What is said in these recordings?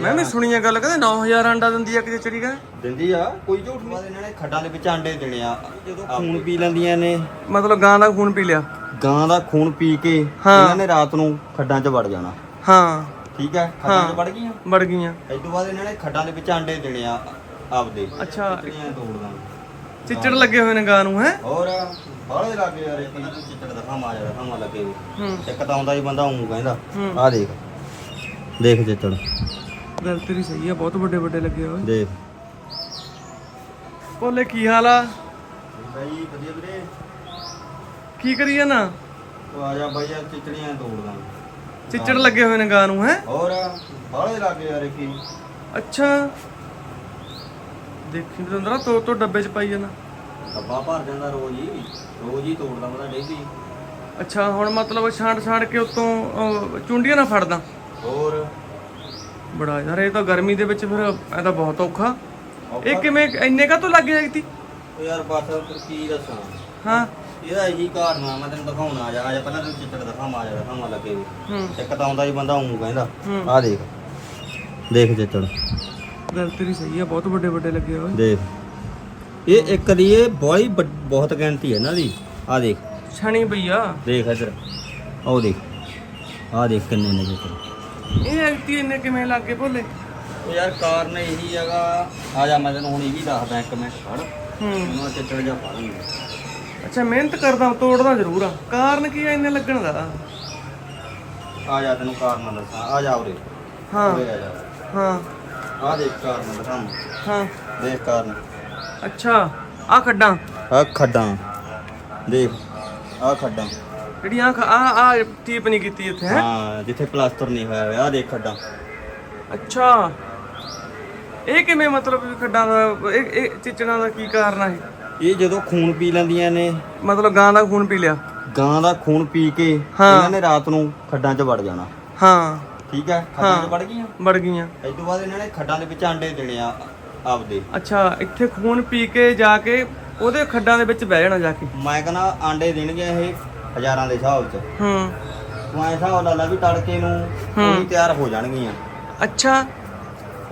ਮੈਂ ਵੀ ਸੁਣੀ ਆ ਗੱਲ ਕਹਿੰਦੇ 9000 ਅੰਡਾ ਦਿੰਦੀ ਆ ਕਿ ਚਿੜੀ ਕਹਿੰਦੇ। ਦਿੰਦੀ ਆ ਕੋਈ ਝੂਠ ਨਹੀਂ। ਇਹਨਾਂ ਨੇ ਖੱਡਾਂ ਦੇ ਵਿੱਚ ਆਂਡੇ ਦੇਣੇ ਆ। ਜਦੋਂ ਖੂਨ ਪੀ ਲੈਂਦੀਆਂ ਨੇ। ਮਤਲਬ ਗਾਂ ਦਾ ਖੂਨ ਪੀ ਲਿਆ। ਗਾਂ ਦਾ ਖੂਨ ਪੀ ਕੇ ਹਾਂ। ਇਹਨਾਂ ਨੇ ਰਾਤ ਨੂੰ ਖੱਡਾਂ 'ਚ ਵੜ ਜਾਣਾ। ਹਾਂ। ਠੀਕ ਹੈ ਖੱਡਾਂ 'ਚ। ਵੜ ਗਈਆਂ? ਵੜ ਗਈਆਂ। ਇਸ ਤੋਂ ਬਾਅਦ ਇਹਨਾਂ ਨੇ ਖੱਡਾਂ ਦੇ ਵਿੱਚ ਆਂਡੇ ਦੇਣੇ ਆ ਆਪਦੇ। ਅੱਛਾ। ਚਿੜੀਆਂ ਤੋੜਦਾ ਚਿੱਚੜ ਲੱਗੇ ਹੋਏ ਨੇ ਗਾਂ ਨੂੰ ਹੈ? ਹੋਰ ਬਾਹਲੇ ਲੱਗੇ ਯਾਰ ਇੱਕ ਨਾ ਚਿੱਟੜ ਦਾ ਖਾਮਾ ਜਾ ਖਾਮਾ ਲੱਗੇ ਹੋਏ। ਹੂੰ। ਇੱਕ ਤਾਂ ਆਉਂਦਾ ਹੀ ਬੰਦਾ ਉਂ ਕਹਿੰਦਾ ਹੂੰ। ਆਹ ਦੇਖ। ਦੇਖ ਚਿੱਟੜ ਗੱਲ ਤੇਰੀ ਸਹੀ ਆ ਬਹੁਤ ਵੱਡੇ ਵੱਡੇ ਲੱਗੇ ਹੋਏ। ਦੇਖ ਭੋਲੇ ਕੀ ਹਾਲ ਆ? ਬਾਈ ਵਧੀਆ ਵੀਰੇ। ਕੀ ਕਰੀ ਜਾਣਾ ਉਹ ਆ ਜਾ ਬਾਈ ਯਾਰ ਚਿੱਟੜੀਆਂ ਤੋੜਦਾ। ਚਿੱਚੜ ਲੱਗੇ ਹੋਏ ਨੇ ਗਾਂ ਨੂੰ ਹੈ? ਹੋਰ ਬਾਹਲੇ ਲੱਗੇ ਯਾਰ ਕੀ ਅੱਛਾ। ਦੇਖੀ ਬਤੰਦਰਾ ਤੋ ਤੋ ਡੱਬੇ ਚ ਪਾਈ ਜਾਣਾ ਡੱਬਾ ਭਰ ਜਾਂਦਾ ਰੋਜ਼ ਹੀ। ਰੋਜ਼ ਹੀ ਤੋੜਦਾ ਮੈਂ ਡੇਲੀ। ਅੱਛਾ ਹੁਣ ਮਤਲਬ ਛਾਂਟ ਛਾਂਟ ਕੇ ਉਤੋਂ ਚੁੰਡੀਆਂ ਨਾ ਫੜਦਾ। ਹੋਰ। ਬੜਾ ਯਾਰ ਇਹ ਤਾਂ ਗਰਮੀ ਦੇ ਵਿੱਚ ਫਿਰ ਇਹ ਤਾਂ ਬਹੁਤ ਔਖਾ। ਇਹ ਕਿਵੇਂ ਇੰਨੇ ਕਾ ਤੋਂ ਲੱਗ ਜਾਈਤੀ ਉਹ ਯਾਰ ਬਸ ਫਿਰ ਕੀ ਦੱਸਾਂ? ਹਾਂ। ਇਹਦਾ ਇਹੀ ਕਾਰਨ ਆ ਮੈਂ ਤੈਨੂੰ ਦਿਖਾਉਣਾ ਆ ਜਾ ਆ ਜਾ ਪਹਿਲਾਂ ਤੈਨੂੰ ਚਿੱਟੜ ਦਿਖਾਵਾਂ ਆ ਜਾ ਦਿਖਾਵਾਂ ਲੱਗੇ। ਹੂੰ। ਇੱਕ ਤਾਂ ਆਉਂਦਾ ਹੀ ਬੰਦਾ ਉਂ ਕਹਿੰਦਾ ਹੂੰ। ਆਹ ਦੇਖ ਦੇਖ ਚਿੱਟੜ ਗੱਲ ਤੇਰੀ ਸਹੀ ਆ ਬਹੁਤ ਵੱਡੇ ਵੱਡੇ ਲੱਗੇ ਹੋਏ। ਦੇਖ। ਇਹ ਇੱਕ ਦੀ ਇਹ ਬੜੀ ਬਹੁਤ ਗਿਣਤੀ ਹੈ ਇਹਨਾਂ ਦੀ। ਆਹ ਦੇਖ। ਛਣੀ ਭਈਆ ਦੇਖ ਇੱਧਰ। ਆਹ ਦੇਖ। ਆਹ ਦੇਖ ਕਿੰਨੇ ਨੇ ਚਿੱਟੜ ਇਹ ਐਕਟੀ ਇੰਨੇ ਕਿਵੇਂ ਲੱਗੇ ਭੋਲੇ? ਉਹ ਯਾਰ ਕਾਰਨ ਇਹੀ ਹੈਗਾ ਆ ਜਾ ਮੈਂ ਤੈਨੂੰ ਹੁਣ ਇਹ ਵੀ ਦੱਸਦਾ ਇੱਕ ਮਿੰਟ ਖੜ ਹੂੰ। ਮੈਨੂੰ ਚਿੱਟੜ ਜਾ ਫੜਨ ਅੱਛਾ ਮਿਹਨਤ ਕਰਦਾ ਤੋੜਦਾ ਜ਼ਰੂਰ ਆ। ਕਾਰਨ ਕੀ ਆ ਇੰਨੇ ਲੱਗਣ ਦਾ? ਆ ਜਾ ਤੈਨੂੰ ਕਾਰਨ ਦੱਸਾਂ ਆ ਜਾ ਉਰੇ। ਹਾਂ। ਉਰੇ ਆ ਜਾ। ਹਾਂ। ਆ ਦੇਖ ਕਾਰਨ ਦਿਖਾਵਾਂ ਹਾਂ। ਦੇਖ ਕਾਰਨ। ਅੱਛਾ ਆ ਖੱਡਾਂ। ਆ ਖੱਡਾਂ। ਦੇਖ ਆ ਖੱਡਾਂ। ਜਿਹੜੀਆਂ ਆ ਆ ਟੀਪ ਨਹੀਂ ਕੀਤੀ ਇੱਥੇ ਹੈ? ਹਾਂ ਜਿੱਥੇ ਪਲਾਸਟਰ ਨਹੀਂ ਹੋਇਆ ਹੋਇਆ ਆ ਦੇਖ ਖੱਡਾਂ। ਅੱਛਾ। ਇਹ ਕਿਵੇਂ ਮਤਲਬ ਵੀ ਖੱਡਾਂ ਦਾ ਇਹ ਇਹ ਚਿਚੜਾਂ ਦਾ ਕੀ ਕਾਰਨ ਆ ਇਹ ਜਦੋਂ ਖੂਨ ਪੀ ਲੈਂਦੀਆਂ ਨੇ ਮਤਲਬ ਗਾਂ ਦਾ ਖੂਨ ਪੀ ਲਿਆ? ਗਾਂ ਦਾ ਖੂਨ ਪੀ ਕੇ ਹਾਂ। ਇਹਨਾਂ ਨੇ ਰਾਤ ਨੂੰ ਖੱਡਾਂ 'ਚ ਵੜ ਜਾਣਾ। ਹਾਂ। ਠੀਕ ਹੈ? ਖੱਡਾਂ 'ਚ ਹਾਂ। ਵੜ ਗਈਆਂ? ਵੜ ਗਈਆਂ। ਇਸ ਤੋਂ ਬਾਅਦ ਇਹਨਾਂ ਨੇ ਖੱਡਾਂ ਦੇ ਵਿੱਚ ਆਂਡੇ ਦੇਣੇ ਆ ਆਪਦੇ। ਅੱਛਾ ਇੱਥੇ ਖੂਨ ਪੀ ਕੇ ਜਾ ਕੇ ਉਹਦੇ ਖੱਡਾਂ ਦੇ ਵਿੱਚ ਬਹਿ ਜਾਣਾ ਜਾ ਕੇ। ਮੈਂ ਕਹਿੰਦਾ ਆਂਡੇ ਦੇਣਗੇ ਇਹ ਹਜ਼ਾਰਾਂ ਦੇ ਹਿਸਾਬ 'ਚ। ਹੂੰ। ਤੂੰ ਐ ਹਿਸਾਬ ਲਾ ਲਾ ਵੀ ਤੜਕੇ ਨੂੰ। ਉਹੀ ਤਿਆਰ ਹੋ ਜਾਣਗੀਆਂ। ਅੱਛਾ।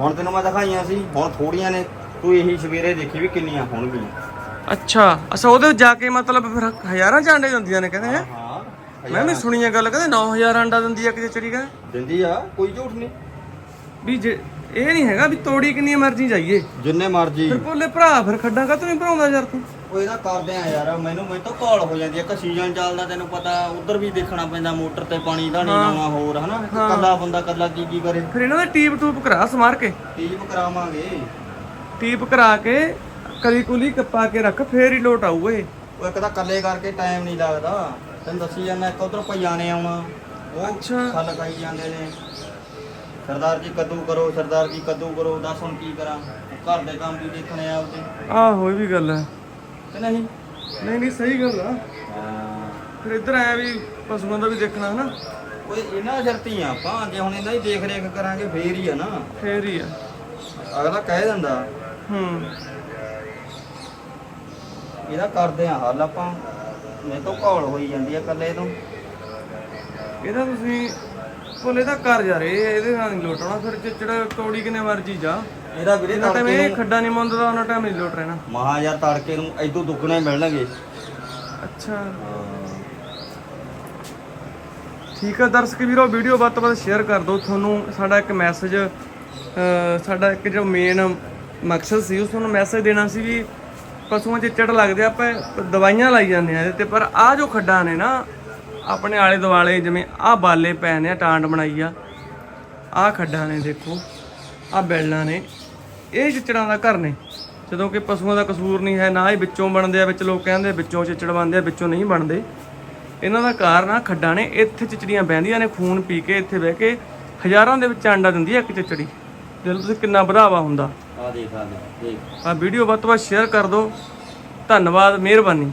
ਹੁਣ ਤੈਨੂੰ ਮੈਂ ਦਿਖਾਈਆਂ ਸੀ ਹੁਣ ਥੋੜੀਆਂ ਨੇ ਤੂੰ ਇਹੀ ਸਵੇਰੇ ਦੇਖੀ ਵੀ ਕਿੰਨੀਆਂ ਹੋਣਗੀਆਂ। ਅੱਛਾ। ਅੱਛਾ ਉਹਦੇ ਜਾ ਕੇ ਮਤਲਬ ਫਿਰ ਹਜ਼ਾਰਾਂ ਚ ਆਂਡੇ ਦਿੰਦੀਆਂ ਨੇ ਕਹਿੰਦੇ ਹੈ? ਹਾਂ ਮੈਂ ਵੀ ਸੁਣੀ ਆ ਗੱਲ ਕਹਿੰਦੇ 9000 ਅੰਡਾ ਦਿੰਦੀ ਆ ਕਿ ਚਿੜੀ ਕਹਿੰਦੇ। ਦਿੰਦੀ ਆ ਕੋਈ ਝੂਠ ਨਹੀਂ। ਵੀ ਜੇ ਇਹ ਨਹੀਂ ਹੈਗਾ ਵੀ ਤੋੜੀ ਕਿੰਨੀ ਮਰਜ਼ੀ ਜਾਈਏ। ਜਿੰਨੇ ਮਰਜ਼ੀ। ਫਿਰ ਭੋਲੇ ਭਰਾ ਫਿਰ ਖੱਡਾਂ ਕਾ ਨਹੀਂ ਭਰਾਉਂਦਾ ਯਾਰ ਤੂੰ? ਉਹ ਇਹਦਾ ਕਰਦੇ ਆ ਯਾਰ ਮੈਨੂੰ ਮੈਨੂੰ ਤਾਂ ਕਾਲ ਹੋ ਜਾਂਦੀ ਆ। ਕਿ ਸੀਜ਼ਨ ਚੱਲਦਾ ਤੈਨੂੰ ਪਤਾ ਉਧਰ ਵੀ ਦੇਖਣਾ ਪੈਂਦਾ ਮੋਟਰ ਤੇ ਪਾਣੀ ਦਾ ਨਹੀਂ ਲਾਉਣਾ ਹੋਰ ਹਨਾ? ਕੱਲਾ ਬੰਦਾ ਕੱਲਾ ਕੀ ਕੀ ਕਰੇ? ਫਿਰ ਇਹਨਾਂ ਦਾ ਟੀਪ ਟੂਪ ਕਰਾ ਸਮਾਰ ਕੇ। ਟੀਮ ਕਰਾਵਾਂਗੇ। ਟੀਪ ਕਰਾ ਕੇ ਕਲੀ ਕੁਲੀ ਕੱਪਾ ਕੇ ਰੱਖ ਫੇਰ ਹੀ ਲੋਟ ਆਊ ਉਹ ਇੱਕ ਤਾਂ ਕੱਲੇ ਕਰਕੇ ਟਾਈਮ ਨਹੀਂ ਲੱਗਦਾ। ਤੈਨੂੰ ਦੱਸੀ ਜਾਂਦਾ ਇੱਕ ਉਧਰ ਭਈਆਂ ਨੇ ਆਉਣਾ। ਉਹ ਅੱਛਾ। ਖੱਲ ਜਾਂਦੇ ਨੇ। ਸਰਦਾਰ ਜੀ ਕੱਦੂ ਕਰੋ ਸਰਦਾਰ ਜੀ ਕੱਦੂ ਕਰੋ ਦੱਸ ਹੁਣ ਕੀ ਕਰਾਂ? ਘਰ ਦੇ ਕੰਮ ਵੀ ਦੇਖਣੇ ਆ ਉਹਦੇ। ਆਹੋ ਇਹ ਵੀ ਗੱਲ ਹੈ। ਕਿ ਨਹੀਂ? ਨਹੀਂ ਨਹੀਂ ਸਹੀ ਗੱਲ ਆ। ਹਾਂ। ਫਿਰ ਇੱਧਰ ਆਇਆ ਵੀ ਪਸ਼ੂਆਂ ਦਾ ਵੀ ਦੇਖਣਾ ਹਨਾ? ਓਏ ਇਹਨਾਂ ਸ਼ਰਤੀ ਆ। ਆਪਾਂ ਜੇ ਹੁਣ ਇਹਨਾਂ ਦੀ ਦੇਖ ਰੇਖ ਕਰਾਂਗੇ ਫੇਰ ਹੀ ਆ ਨਾ। ਫੇਰ ਹੀ ਆ। ਅਗਲਾ ਕਹਿ ਦਿੰਦਾ ਹੂੰ। ਇਹਦਾ ਕਰਦੇ ਆ ਹੱਲ ਆਪਾਂ। ਮੇਰੇ ਤੋਂ ਘੌਲ ਹੋਈ ਜਾਂਦੀ ਆ ਇਕੱਲੇ ਤੋਂ। ਇਹਦਾ ਤੁਸੀਂ ਭੋਲੇ ਦਾ ਕਰ ਜਾ ਰੇ ਇਹਦੇ ਨਾਲ ਨਹੀਂ ਲੋਟ ਆਉਣਾ ਫਿਰ ਚਿਚੜਾ ਤੋੜੀ ਕਿਨੇ ਮਰਜ਼ੀ ਜਾ ਇਹਦਾ ਵੀਰੇ ਜਿੰਨਾ ਟਾਈਮ ਤੜਕੇ ਇਹ ਨੂੰ ਖੱਡਾ ਨਹੀਂ ਮੁੰਦਦਾ ਉਹਨਾਂ ਟਾਈਮ ਨਹੀਂ ਲੋਟ ਰਹਿਣਾ। ਮਹਾ ਯਾਰ ਤੜਕੇ ਨੂੰ ਐਦੋਂ ਦੁੱਗਣੇ ਮਿਲਣਗੇ। ਅੱਛਾ। ਠੀਕ ਹੈ ਦਰਸ਼ਕ ਵੀਰੋ ਵੀਡੀਓ ਵੱਧ ਤੋਂ ਵੱਧ ਸ਼ੇਅਰ ਕਰ ਦਿਓ। ਤੁਹਾਨੂੰ ਸਾਡਾ ਇੱਕ ਮੈਸੇਜ ਸਾਡਾ ਇੱਕ ਜੋ ਮੇਨ ਮਕਸਦ ਸੀ ਉਸ ਨੂੰ ਮੈਸੇਜ ਦੇਣਾ ਸੀ ਵੀ ਪਸ਼ੂਆਂ 'ਚ ਚਿੱਟੜ ਲੱਗਦੇ ਆ, ਆਪਾਂ ਦਵਾਈਆਂ ਲਾਈ ਜਾਂਦੇ ਆ ਇਹਦੇ ਤੇ। ਪਰ ਆ ਜੋ ਖੱਡਾਂ ਨੇ ਨਾ ਆਪਣੇ ਆਲੇ ਦੁਆਲੇ ਜਿਵੇਂ ਆ ਬਾਲੇ ਪੈ ਨੇ ਆ ਟਾਂਡ ਬਣਾਈ ਆ ਆ ਖੱਡਾਂ ਨੇ ਦੇਖੋ ਆ ਬੈਲਾਂ ਨੇ। ਇਹ ਚਿੱਚੜਾਂ ਦਾ ਘਰ ਨੇ। ਜਦੋਂ ਕਿ ਪਸ਼ੂਆਂ ਦਾ ਕਸੂਰ ਨਹੀਂ ਹੈ ਨਾ ਹੀ ਵਿੱਚੋਂ ਬਣਦੇ ਆ ਵਿੱਚ ਲੋਕ ਕਹਿੰਦੇ ਵਿੱਚੋਂ ਚਿੱਚੜ ਬਣਦੇ ਆ ਵਿੱਚੋਂ ਨਹੀਂ ਬਣਦੇ। ਇਹਨਾਂ ਦਾ ਕਾਰਨ ਆ ਖੱਡਾਂ ਨੇ ਇੱਥੇ ਚਿਚੜੀਆਂ ਬਹਿੰਦੀਆਂ ਨੇ ਖੂਨ ਪੀ ਕੇ ਇੱਥੇ ਬਹਿ ਕੇ ਹਜ਼ਾਰਾਂ ਦੇ ਵਿੱਚ ਆਂਡਾ ਦਿੰਦੀ ਆ ਇੱਕ ਚਿਚੜੀ। ਦਿਲ ਤੁਸੀਂ ਕਿੰਨਾ ਵਧਾਵਾ ਹੁੰਦਾ। ਆ ਦੇਖ ਆ ਦੇਖ ਦੇਖ। ਆ ਵੀਡੀਓ ਵੱਧ ਤੋਂ ਵੱਧ ਸ਼ੇਅਰ ਕਰ ਦਿਓ। ਧੰਨਵਾਦ ਮਿਹਰਬਾਨੀ।